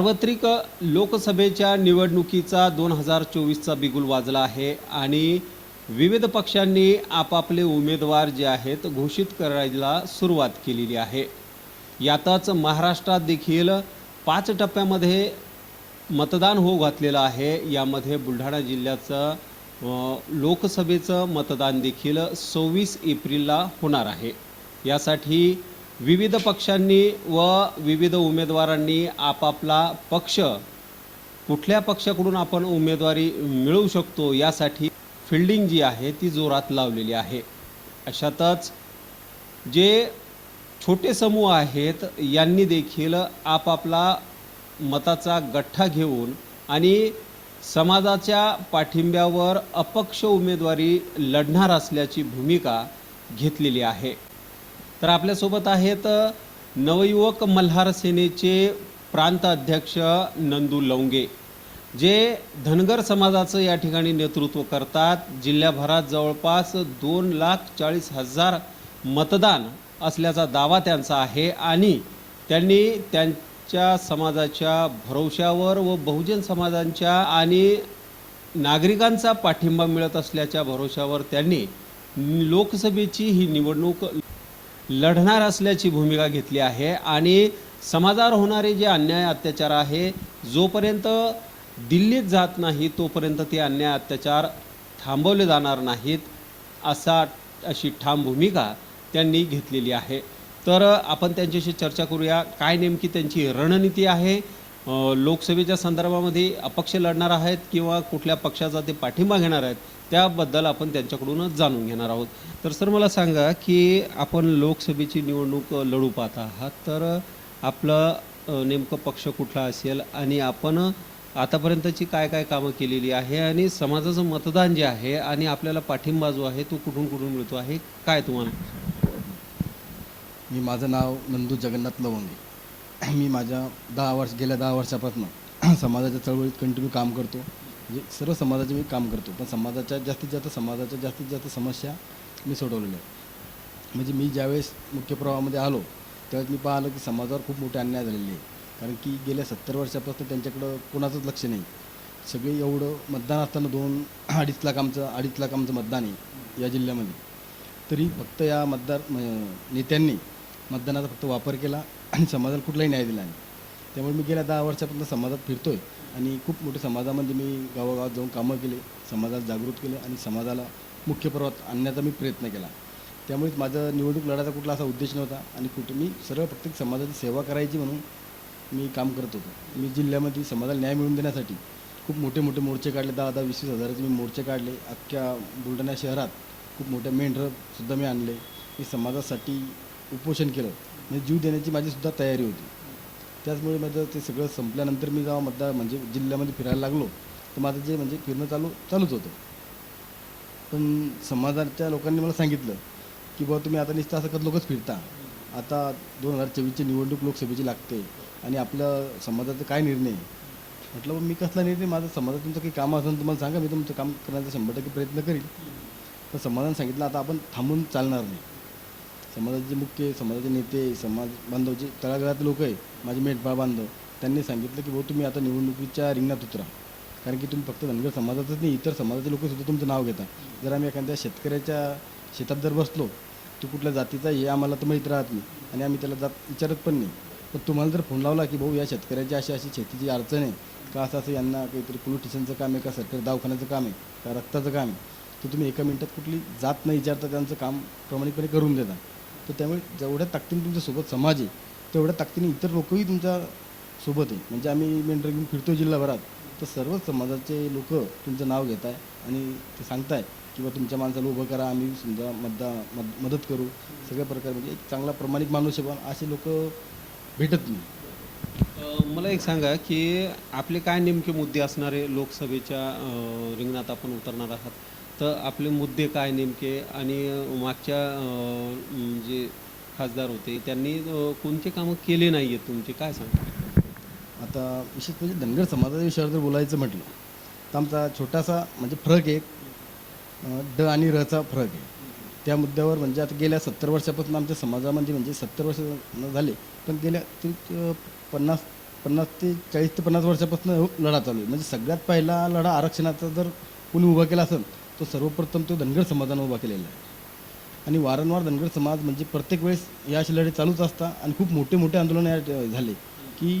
सार्वत्रिक लोकसभेच्या निवडणुकीचा दोन हजार चोवीसचा बिगुल वाजला आहे आणि विविध पक्षांनी आपापले उमेदवार जे आहेत घोषित करायला सुरुवात केलेली आहे. यातच महाराष्ट्रात देखील पाच टप्प्यामध्ये मतदान होऊ घातलेलं आहे. यामध्ये बुलढाणा जिल्ह्याचं लोकसभेचं मतदान देखील सव्वीस एप्रिलला होणार आहे. यासाठी विविध पक्षांनी व विविध उमेदवारांनी आपापला पक्ष कुठल्या पक्षाकडून आपण उमेदवारी मिळवू शकतो यासाठी फिल्डिंग जी आहे ती जोरात लावलेली आहे. अशातच जे छोटे समूह आहेत यांनी देखील आपापला मताचा गठ्ठा घेऊन आणि समाजाच्या पाठिंब्यावर अपक्ष उमेदवारी लढणार असल्याची भूमिका घेतलेली आहे. तर आपल्यासोबत आहेत नवयुवक मल्हार सेनेचे प्रांत अध्यक्ष नंदू लवंगे जे धनगर समाजाचं या ठिकाणी नेतृत्व करतात. जिल्ह्याभरात जवळपास दोन लाख चाळीस हजार मतदान असल्याचा दावा त्यांचा आहे आणि त्यांनी त्यांच्या समाजाच्या भरवशावर व बहुजन समाजांच्या आणि नागरिकांचा पाठिंबा मिळत असल्याच्या भरोशावर त्यांनी लोकसभेची ही निवडणूक लढणार असल्याची भूमिका घेतली आहे आणि समाजावर होणारे जे अन्याय अत्याचार आहे जोपर्यंत दिल्लीत जात नाही तोपर्यंत ते अन्याय अत्याचार थांबवले जाणार नाहीत असा अशी ठाम भूमिका त्यांनी घेतलेली आहे. तर आपण त्यांच्याशी चर्चा करूया काय नेमकी त्यांची रणनीती आहे लोकसभेच्या संदर्भामध्ये अपक्ष लढणार आहेत किंवा कुठल्या पक्षाचा ते पाठिंबा घेणार आहेत त्याबद्दल आपण त्यांच्याकडूनच जाणून घेणार आहोत. तर सर मला सांगा की आपण लोकसभेची निवडणूक लढू पाहत आहात तर आपलं नेमकं पक्ष कुठला असेल आणि आपण आतापर्यंतची काय काय कामं केलेली आहे आणि समाजाचं मतदान जे आहे आणि आपल्याला पाठिंबा जो आहे तो कुठून कुठून मिळतो आहे काय तुम्हाला? मी माझं नाव नंदू जगन्नाथ लवंगे. मी माझ्या दहा वर्ष गेल्या दहा वर्षापासून समाजाच्या चळवळीत कंटिन्यू काम करतो. म्हणजे सर्व समाजाचे मी काम करतो. पण समाजाच्या जास्तीत जास्त समाजाच्या जास्तीत जास्त समस्या मी सोडवलेल्या आहेत. म्हणजे मी ज्यावेळेस मुख्य प्रवाहामध्ये आलो त्यावेळेस मी पाहिलं की समाजावर खूप मोठे अन्याय झालेले आहे कारण की गेल्या सत्तर वर्षापासून त्यांच्याकडं कोणाचंच लक्ष नाही. सगळे एवढं मतदान असताना दोन अडीच लाख आमचं अडीच लाख आमचं मतदान आहे या जिल्ह्यामध्ये. तरी फक्त या मतदार म- नेत्यांनी मतदानाचा फक्त वापर केला आणि समाजाला कुठलाही न्याय दिला नाही. त्यामुळे मी गेल्या दहा वर्षापासून समाजात फिरतोय आणि खूप मोठ्या समाजामध्ये मी गावागावात जाऊन कामं केले समाजाला जागृत केले आणि समाजाला मुख्य प्रवाहात आणण्याचा मी प्रयत्न केला. त्यामुळेच माझं निवडणूक लढायचा कुठला असा उद्देश नव्हता आणि कुठे मी सरळ फक्त समाजाची सेवा करायची म्हणून मी काम करत होतो. मी जिल्ह्यामध्ये समाजाला न्याय मिळवून देण्यासाठी खूप मोठे मोठे मोर्चे काढले दहा दहा वीस वीस हजाराचे मी मोर्चे काढले. अख्ख्या बुलढाणा शहरात खूप मोठ्या मेंढरसुद्धा मी आणले. मी समाजासाठी उपोषण केलं. म्हणजे जीव देण्याची माझी सुद्धा तयारी होती. त्याचमुळे माझं ते सगळं संपल्यानंतर मी जेव्हा मतदार म्हणजे जिल्ह्यामध्ये फिरायला लागलो तर माझं जे म्हणजे फिरणं चालू चालूच होतं. पण समाजाच्या लोकांनी मला सांगितलं की बाबा तुम्ही आता निश्चित असं करत लोकच फिरता. आता दोन हजार चोवीसची निवडणूक लोकसभेची लागते आणि आपलं समाजाचा काय निर्णय? आहे म्हटलं मग मी कसला निर्णय? माझं समाजात तुमचं काही काम असेल तुम्हाला सांगा. मी तुमचं काम करण्याचा शंभर टक्के प्रयत्न करीन. पण समाजाने सांगितलं आता आपण थांबून चालणार नाही. समाजाचे मुख्य समाजाचे नेते समाज बांधव जे तळागाळातले लोक आहे माझे मेटबाळ बांधव त्यांनी सांगितलं की भाऊ तुम्ही आता निवडणुकीच्या रिंगणात उतरा. कारण की तुम्ही फक्त धनगर समाजातच नाही इतर समाजाचे लोकसुद्धा तुमचं नाव घेता. जर आम्ही एखाद्या शेतकऱ्याच्या शेतात जर बसलो तो कुठल्या जातीचा हे आम्हाला तर माहीत राहत नाही आणि आम्ही त्याला जात विचारत पण नाही. पण तुम्हाला जर फोन लावला की भाऊ या शेतकऱ्याची अशी अशी शेतीची अडचण आहे का असं असं यांना काहीतरी पोलीस स्टेशनचं काम आहे का सरकारी दवाखान्याचं काम आहे का रक्ताचं काम आहे? तर तुम्ही एका मिनटात कुठली जात न विचारता त्यांचं काम प्रामाणिकपणे करून देता. तर त्यामुळे जेवढ्या ताकदीने तुमच्यासोबत समाज आहे तेवढ्या ताकदीने इतर लोकही तुमच्यासोबत आहे. म्हणजे आम्ही मेंढर घेऊन फिरतो जिल्हाभरात. तर सर्व समाजाचे लोक तुमचं नाव घेत आहे आणि ते सांगताय किंवा तुमच्या माणसाला उभं करा आम्ही समजा मतदा मद मदत करू. सगळ्या प्रकारे म्हणजे एक चांगला प्रमाणिक माणूस आहे पण असे लोक भेटत नाही. मला एक सांगा की आपले काय नेमके मुद्दे असणारे लोकसभेच्या रिंगणात आपण उतरणार आहात? तर आपले मुद्दे काय नेमके आणि मागच्या जे खासदार होते त्यांनी कोणते कामं केले नाही आहेत तुमचे? काय सांगा? आता विशेष म्हणजे धनगर समाजाच्या विषयावर जर बोलायचं म्हटलं तर आमचा छोटासा म्हणजे फरक एक ड आणि रचा फरक आहे त्या मुद्द्यावर म्हणजे आता गेल्या सत्तर वर्षापासून आमच्या समाजामध्ये म्हणजे सत्तर वर्ष झाले पण गेल्या ते पन्नास पन्नास ते चाळीस ते पन्नास वर्षापासून लढा चालू आहे. म्हणजे सगळ्यात पहिला लढा आरक्षणाचा जर कोणी उभा केला असेल तो सर्वप्रथम तो धनगर समाजानं उभा केलेला आहे. आणि वारंवार धनगर समाज म्हणजे प्रत्येक वेळेस या असे लढे चालूच असतात आणि खूप मोठे मोठे आंदोलन या झाले की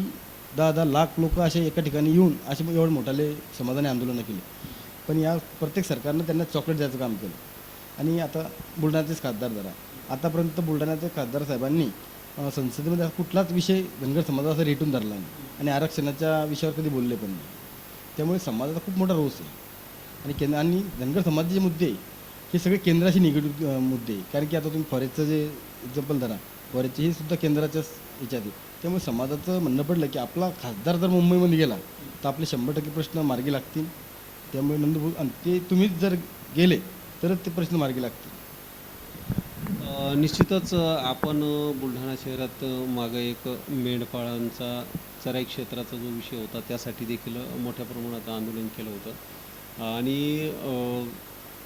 दहा दहा लाख लोक असे एका ठिकाणी येऊन असे एवढे मोठाले समाजाने आंदोलनं केली. पण या प्रत्येक सरकारनं त्यांना चॉकलेट द्यायचं काम केलं. आणि आता बुलढाण्याचेच खासदार जरा. आतापर्यंत बुलढाण्याच्या खासदार साहेबांनी संसदेमध्ये कुठलाच विषय धनगर समाजाचा रेटून धरला नाही. आणि आरक्षणाच्या विषयावर कधी बोलले पण नाही. त्यामुळे समाजाचा खूप मोठा रोष आहे. आणि केंद्र आणि धनगर समाजाचे मुद्दे हे सगळे केंद्राशी निगडीत मुद्दे आहे. कारण की आता तुम्ही फॉरेस्टचं जे एक्झाम्पल धरा फॉरेस्टचे हे सुद्धा केंद्राच्याच याच्यात आहे. त्यामुळे समाजाचं म्हणणं पडलं की आपला खासदार जर मुंबईमध्ये गेला तर आपले शंभर टक्के प्रश्न मार्गी लागतील. त्यामुळे नंदभू आणि ते तुम्हीच जर गेले तरच ते प्रश्न मार्गी लागतील. निश्चितच आपण बुलढाणा शहरात मागं एक मेंढपाळांचा चराई क्षेत्राचा जो विषय होता त्यासाठी देखील मोठ्या प्रमाणात आंदोलन केलं होतं. आणि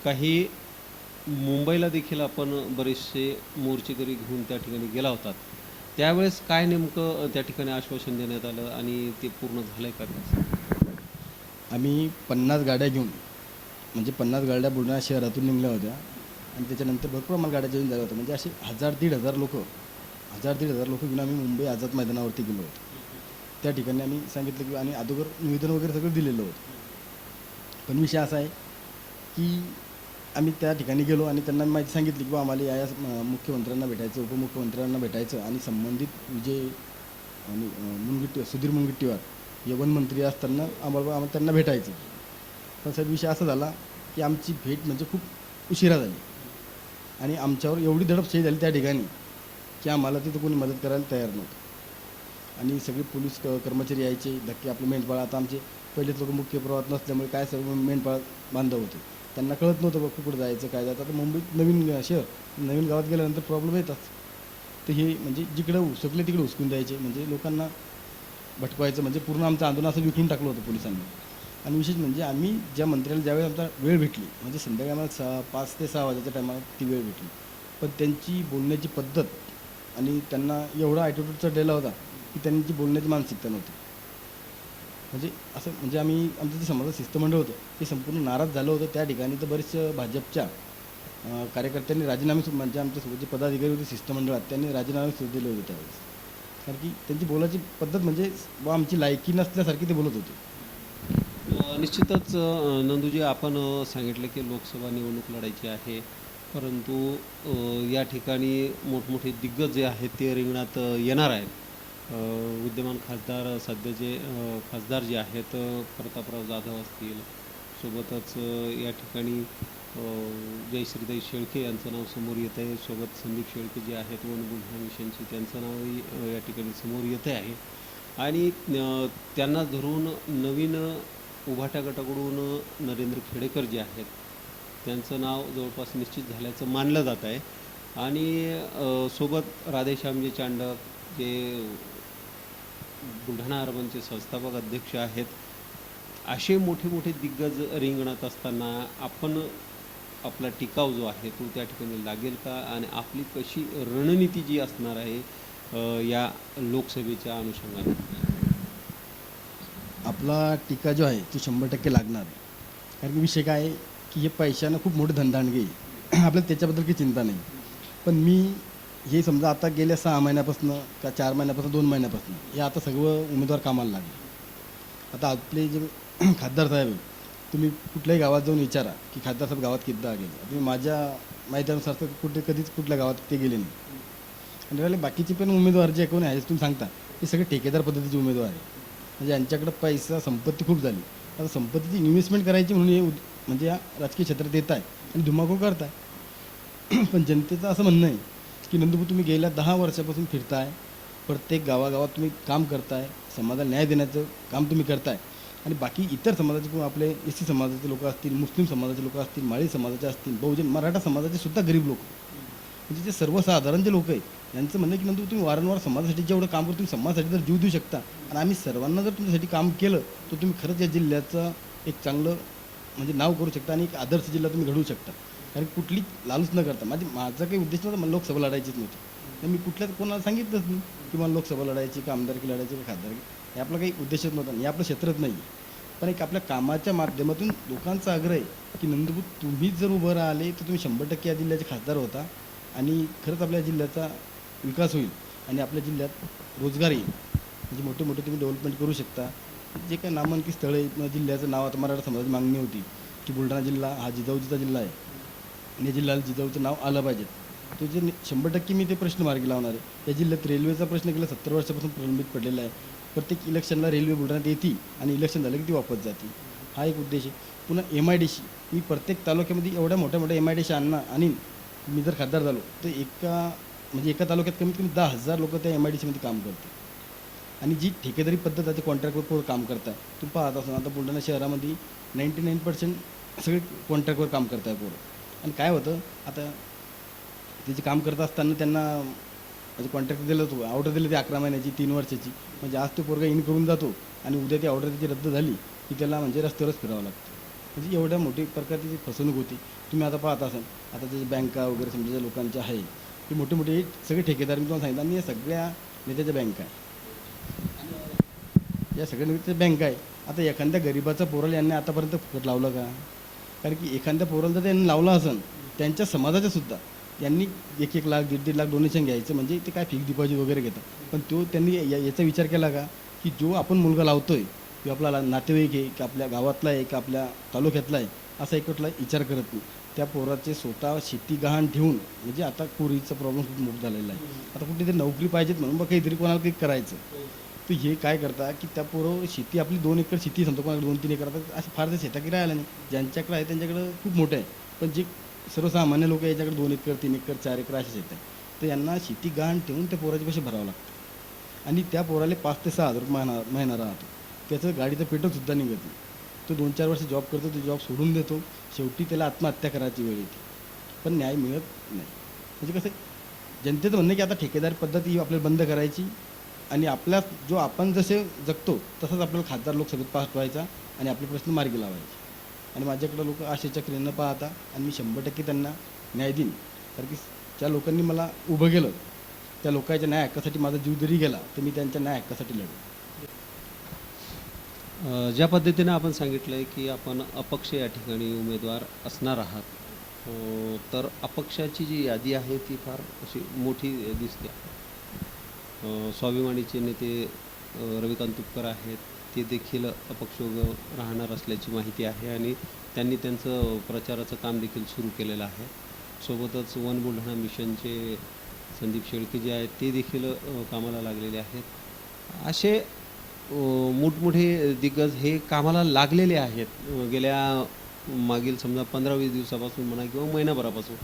काही मुंबईला देखील आपण बरेचसे मोर्चेकरी घेऊन त्या ठिकाणी गेला होतात. त्यावेळेस काय नेमकं त्या ठिकाणी आश्वासन देण्यात आलं आणि ते पूर्ण झालंय का? आम्ही पन्नास गाड्या घेऊन म्हणजे पन्नास गाड्या बुलढाणा शहरातून निघल्या होत्या. आणि त्याच्यानंतर भरपूर आम्हाला गाड्या घेऊन झाल्या होत्या म्हणजे असे हजार दीड हजार लोक हजार दीड हजार लोक घेऊन आम्ही मुंबई आझाद मैदानावरती गेलो होतो. त्या ठिकाणी आम्ही सांगितलं की आणि अगोदर निवेदन वगैरे सगळं दिलेलं होतं. पण विषय असा आहे की आम्ही त्या ठिकाणी गेलो आणि त्यांना माहिती सांगितली की बा आम्हाला या या मुख्यमंत्र्यांना भेटायचं उपमुख्यमंत्र्यांना भेटायचं आणि संबंधित विजय आणि मुनगट्टी सुधीर मुनगट्टीवार हे वनमंत्री असताना आम्हाला आम्हाला त्यांना भेटायचं. पण सर विषय असा झाला की आमची भेट म्हणजे खूप उशिरा झाली आणि आमच्यावर एवढी दडपशाही झाली त्या ठिकाणी की आम्हाला तिथं कोणी मदत करायला तयार नव्हतं. आणि सगळे पोलीस क कर्मचारी यायचे धक्के आपले मेंढपाळ आता आमचे पहिलेच लोक मुख्य प्रवाहात नसल्यामुळे काय सर्व मेंढपाळ बांधव होते. त्यांना कळत नव्हतं बघ कुठं जायचं काय जायचं. आता मुंबईत नवीन शहर नवीन गावात गेल्यानंतर प्रॉब्लेम येतात. तर हे म्हणजे जिकडं उसकले तिकडे उचकून द्यायचे. म्हणजे लोकांना भटकवायचं म्हणजे पूर्ण आमचं आंदोलन असं विखरून टाकलं होतं पोलिसांनी. आणि विशेष म्हणजे आम्ही ज्या मंत्र्याला ज्यावेळेस आमचा वेळ भेटली म्हणजे संध्याकाळी आम्हाला सहा पाच ते सहा वाजेच्या टायमाला ती वेळ भेटली. पण त्यांची बोलण्याची पद्धत आणि त्यांना एवढा ॲटिट्यूड चढलेला होता की त्यांची बोलण्याची मानसिकता नव्हती. म्हणजे असं म्हणजे आम्ही आमचं जे समाजात शिस्तमंडळ होतं ते संपूर्ण नाराज झालं होतं. त्या ठिकाणी तर बरेचसे भाजपच्या कार्यकर्त्यांनी राजीनामे म्हणजे आमच्यासोबत जे पदाधिकारी होते शिष्टमंडळात त्यांनी राजीनामे सुद्धा दिले होते त्यावेळेस. कारण की त्यांची बोलायची पद्धत म्हणजे व आमची लायकी नसल्यासारखी ते बोलत होते. निश्चितच नंदूजी आपण सांगितलं की लोकसभा निवडणूक लढायची आहे. परंतु या ठिकाणी मोठमोठे दिग्गज जे आहेत ते रिंगणात येणार आहेत. विद्यमान खासदार सध्याचे खासदार जे आहेत प्रतापराव जाधव असतील सोबतच या ठिकाणी जयश्रीताई शेळके यांचं नाव समोर येत आहे. सोबत संदीप शेळके जे आहेत वन बुलढाणा मिशनचे त्यांचं नावही या ठिकाणी समोर येत आहे. आणि त्यांना धरून नवीन उभाट्या गटाकडून नरेंद्र खेडेकर जे आहेत त्यांचं नाव जवळपास निश्चित झाल्याचं मानलं जात आहे. आणि सोबत राधेश्यामजी चांडक जे बुलढाणा अर्बनचे संस्थापक अध्यक्ष आहेत. असे मोठे मोठे दिग्गज रिंगणात असताना आपण आपला टिकाव जो आहे तो त्या ठिकाणी लागेल का? आणि आपली कशी रणनीती जी असणार आहे या लोकसभेच्या अनुषंगाने? आपला टीका जो आहे तो शंभर टक्के लागणार. कारण की विषय काय आहे की हे पैशानं खूप मोठं धनदांडगे घेईल आपल्याला त्याच्याबद्दल काही चिंता नाही. पण मी हे समजा आता गेल्या सहा महिन्यापासून का चार महिन्यापासून दोन महिन्यापासून हे आता सगळं उमेदवार कामाला लागले. आता आपले जे खासदार साहेब तुम्ही कुठल्याही गावात जाऊन विचारा की खासदार साहेब गावात कितीदा गेले. तुम्ही माझ्या माहितीनुसार तर कुठे कधीच कुठल्या गावात ते गेले नाही. आणि राहिले बाकीचे पण उमेदवार जे कोण आहे तुम्ही सांगता हे सगळे ठेकेदार पद्धतीचे उमेदवार आहे म्हणजे यांच्याकडे पैसा संपत्ती खूप झाली. आता संपत्तीची इन्व्हेस्टमेंट करायची म्हणून हे म्हणजे या राजकीय क्षेत्रात येत आहे आणि धुमाकूळ आहे. पण जनतेचं असं म्हणणं आहे की नंदूभाऊ तुम्ही गेल्या दहा वर्षापासून फिरताय प्रत्येक गावागावात तुम्ही काम करताय समाजाला न्याय देण्याचं काम तुम्ही करताय. आणि बाकी इतर समाजाचे किंवा आपले एस सी समाजाचे लोक असतील मुस्लिम समाजाचे लोक असतील माळी समाजाचे असतील बहुजन मराठा समाजाचे सुद्धा गरीब लोक. म्हणजे जे सर्वसाधारण जे लोक आहेत यांचं म्हणणं की नंतर तुम्ही वारंवार समाजासाठी जेवढं काम करतो तुम्ही समाजासाठी जर जीव देऊ शकता आणि आम्ही सर्वांना जर तुमच्यासाठी काम केलं तर तुम्ही खरंच या जिल्ह्याचं एक चांगलं म्हणजे नाव करू शकता आणि एक आदर्श जिल्हा तुम्ही घडवू शकता. कारण कुठली लालूच न करता. माझी माझा काही उद्देश नव्हता मला लोकसभा लढायचीच नव्हती. तर मी कुठल्याच कोणाला सांगितलंच नाही की मला लोकसभा लढायची का आमदारकी लढायची का खासदारकी. हे आपला काही उद्देशच नव्हता हे आपलं क्षेत्रच नाही पण एक आपल्या कामाच्या माध्यमातून लोकांचा आग्रह आहे की नंदपूर तुम्हीच जर उभं राहिले तर तुम्ही शंभर टक्के या जिल्ह्याचे खासदार होता आणि खरंच आपल्या जिल्ह्याचा विकास होईल आणि आपल्या जिल्ह्यात रोजगार येईल. म्हणजे मोठे मोठे तुम्ही डेव्हलपमेंट करू शकता. जे काही नामांकित स्थळं आहेत म्हणजे जिल्ह्याचं नाव आता मराठा समाजाची मागणी होती की बुलढाणा जिल्हा हा जिजाऊजीचा जिल्हा आहे. आणि जिल्ह्याला जिजाऊचं नाव आलं पाहिजे. तो जे शंभर टक्के मी ते प्रश्न मार्गी लावणार आहे. या जिल्ह्यात रेल्वेचा प्रश्न गेला सत्तर वर्षापासून प्रलंबित पडलेला आहे. प्रत्येक इलेक्शनला रेल्वे बुलढाण्यात येते आणि इलेक्शन झालं की ती वापस जाते. हा एक उद्देश आहे. पुन्हा एम आय डी सी मी प्रत्येक तालुक्यामध्ये एवढ्या मोठ्या मोठ्या एम आय डी सी आणणार आणि मी जर खासदार झालो तर एका म्हणजे एका तालुक्यात कमीत कमी दहा हजार लोक त्या एम आय डी सीमध्ये काम करतात. आणि जी ठेकेदारी पद्धत आहे ते कॉन्ट्रॅक्टवर पोरं काम करतात. तुम्ही पाहत असाल आता बुलढाणा शहरामध्ये नाईंटी नाईन पर्सेंट सगळे कॉन्ट्रॅक्टवर काम करतात पोरं. आणि काय होतं आता त्याचे काम करत असताना त्यांना म्हणजे कॉन्ट्रॅक्ट दिलं होतं ऑर्डर दिली ती अकरा महिन्याची तीन वर्षाची. म्हणजे आज तो पोरगा इन करून जातो आणि उद्या ती ऑर्डर त्याची रद्द झाली की त्याला म्हणजे रस्त्यावरच फिरावं लागतं. म्हणजे एवढ्या मोठी प्रकारची जी फसवणूक होती तुम्ही आता पाहत असाल आता जे बँका वगैरे समजा लोकांच्या आहे ते मोठे मोठे सगळे ठेकेदार मी तुम्हाला सांगितलं आणि या सगळ्या नेत्याच्या बँका आहे. या सगळ्या नेत्याच्या बँका आहे. आता एखाद्या गरिबाचा पोराला यांनी आतापर्यंत फुकट लावलं का? कारण की एखाद्या पोराला जर त्यांनी लावलं असेल त्यांच्या समाजाच्या सुद्धा यांनी एक एक लाख दीड दीड लाख डोनेशन घ्यायचं म्हणजे ते काय फिक्स डिपॉझिट वगैरे घेतात. पण तो त्यांनी या याचा विचार केला का की जो आपण मुलगा लावतोय तो आपला ला- नातेवाईक आहे की आपल्या गावातला आहे का आपल्या तालुक्यातला आहे असा एक कुठला विचार करत नाही. त्या पोराचे स्वतः शेती गहाण ठेवून म्हणजे आता कोरीचा प्रॉब्लेम खूप मोठा झालेला आहे. आता कुठेतरी नोकरी पाहिजेत म्हणून मग काहीतरी कोणाला काही करायचं. तर हे काय करता की त्या पोरं शेती आपली दोन एकर शेती समजा कोणाकडे दोन तीन एकर आता असं फारसे तर राहिला नाही ज्यांच्याकडे आहे त्यांच्याकडे खूप मोठं आहे पण जे सर्वसामान्य लोक याच्याकडे दोन एकर तीन एकर चार एकर असे शेत आहे तर यांना शेती गहाण ठेवून त्या पोराचे पैसे भरावं लागतं आणि त्या पोराला पाच ते सहा हजार रुपये महिना महिना राहतो. त्याचं गाडीचं पेट्रोल निघत नाही. तो दोन चार वर्ष जॉब करतो तो जॉब सोडून देतो. शेवटी त्याला आत्महत्या करायची वेळ येते. पण न्याय मिळत नाही. म्हणजे कसं आहे, जनतेचं म्हणणं की आता ठेकेदार पद्धत ही आपल्याला बंद करायची. आणि आपल्या जो आपण जसे जगतो तसंच आपल्याला खासदार लोकसभेत पास व्हायचा आणि आपले प्रश्न मार्गी लावायचे. आणि माझ्याकडे लोक आशेच्या क्रियेनं पाहता आणि मी शंभर टक्के त्यांना न्याय देईन. कारण की ज्या लोकांनी मला उभं केलं त्या लोकांच्या न्याय हक्कासाठी माझा जीव जरी गेला तर मी त्यांच्या न्याय हक्कासाठी लढेन. ज्या पद्धतीनं आपण सांगितलं आहे की आपण अपक्ष या ठिकाणी उमेदवार असणार आहात तर अपक्षाची जी यादी आहे ती फार अशी मोठी दिसते. स्वाभिमानीचे नेते रविकांत तुपकर आहेत. ते देखील अपक्ष राहणार असल्याची माहिती आहे आणि त्यांनी त्यांचं प्रचाराचं काम देखील सुरू केलेलं आहे. सोबतच वन बुलढाणा मिशनचे संदीप शेळके जे आहेत ते देखील कामाला लागलेले आहेत. असे मोठमोठे दिग्गज हे कामाला लागलेले आहेत. गेल्या मागील समजा पंधरा वीस दिवसापासून म्हणा किंवा महिनाभरापासून.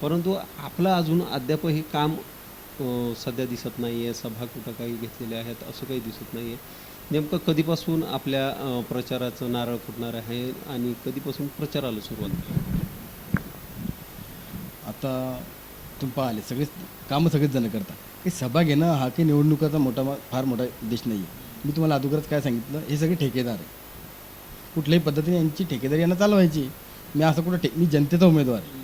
परंतु आपलं अजून अद्याप हे काम सध्या दिसत नाही आहे सभा कुठं काही घेतलेल्या आहेत असं काही दिसत नाही आहे नेमकं कधीपासून आपल्या प्रचाराचं नारळ फुटणार आहे आणि कधीपासून प्रचाराला सुरुवात आता तुम्ही पाहिले सगळेच कामं सगळेच जण करता काही सभा घेणं हा काही निवडणुकाचा मोठा फार मोठा उद्देश नाही आहे मी तुम्हाला अगोदरच काय सांगितलं हे सगळे ठेकेदार आहे कुठल्याही पद्धतीने यांची ठेकेदारी यांना चालवायची. मी असं कुठं ठे मी जनतेचा उमेदवार आहे.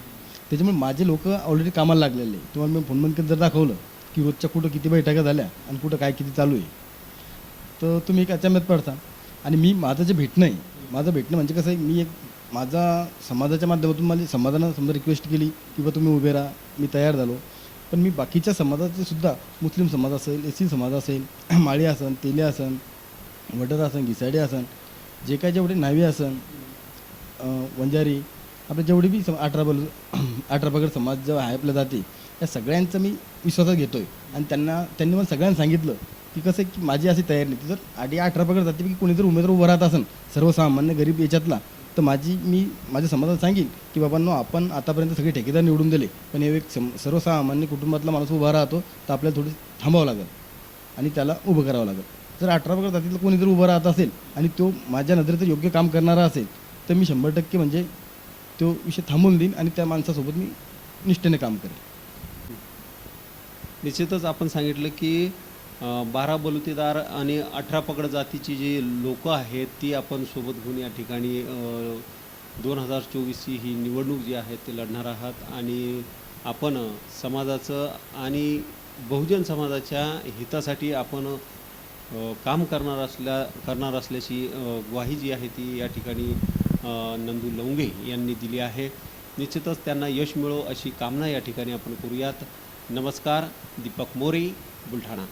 त्याच्यामुळे माझे लोक ऑलरेडी कामाला लागलेले तुम्हाला मी फोन बंद जर दाखवलं की रोजच्या कुठं किती बैठका झाल्या आणि कुठं काय किती चालू आहे. तर तुम्ही एक अचानक पडता. आणि मी माझं जे भेटणं आहे माझं भेटणं म्हणजे कसं आहे मी एक माझा समाजाच्या माध्यमातून मला समाजानं समजा रिक्वेस्ट केली की बा तुम्ही उभे राहा मी तयार झालो. पण मी बाकीच्या समाजाचे सुद्धा मुस्लिम समाज असेल एस सी समाज असेल माळी असन तेले असन वडर असन घिसाडे असन जे काय जेवढे नावे असन वंजारी आपले जेवढे बी सम अठरा बल अठरा पगड समाज जो आहे आपल्या जाते या सगळ्यांचं मी विश्वासात घेतो आहे आणि त्यांना त्यांनी मला सगळ्यांना सांगितलं की कसं आहे की माझी अशी तयारी नाही. जर आधी अठरा पगड की कोणी जर उमेदवार उभं राहत असेल सर्वसामान्य गरीब याच्यातला तर माझी मी माझ्या समाजात सांगेन की बाबांनो आपण आतापर्यंत सगळे ठेकेदार निवडून दिले पण हे एक सम सर्वसामान्य कुटुंबातला माणूस उभा राहतो तर आपल्याला थोडी थांबावं लागेल. आणि त्याला उभं करावं लागेल. जर अठरा पगड जातीतलं कोणी जर उभं राहत असेल आणि तो माझ्या नजरेत योग्य काम करणारा असेल तर मी शंभर टक्के म्हणजे तो विषय थांबवून देईन आणि त्या माणसासोबत मी निष्ठेने काम करेन. निश्चितच आपण सांगितलं की बारा बलुतेदार आणि अठरा पकड जातीची जी लोकं आहेत ती आपण सोबत घेऊन या ठिकाणी दोन हजार चोवीसची ही निवडणूक जी आहे ते लढणार आहात. आणि आपण समाजाचं आणि बहुजन समाजाच्या हितासाठी आपण काम करणार असल्या करणार असल्याची ग्वाही जी आहे ती या ठिकाणी नंदू लवंगे यांनी दिली आहे. निश्चितच त्यांना यश मिळो अशी कामना या ठिकाणी आपण करूयात. नमस्कार दीपक मोरे बुलढाणा.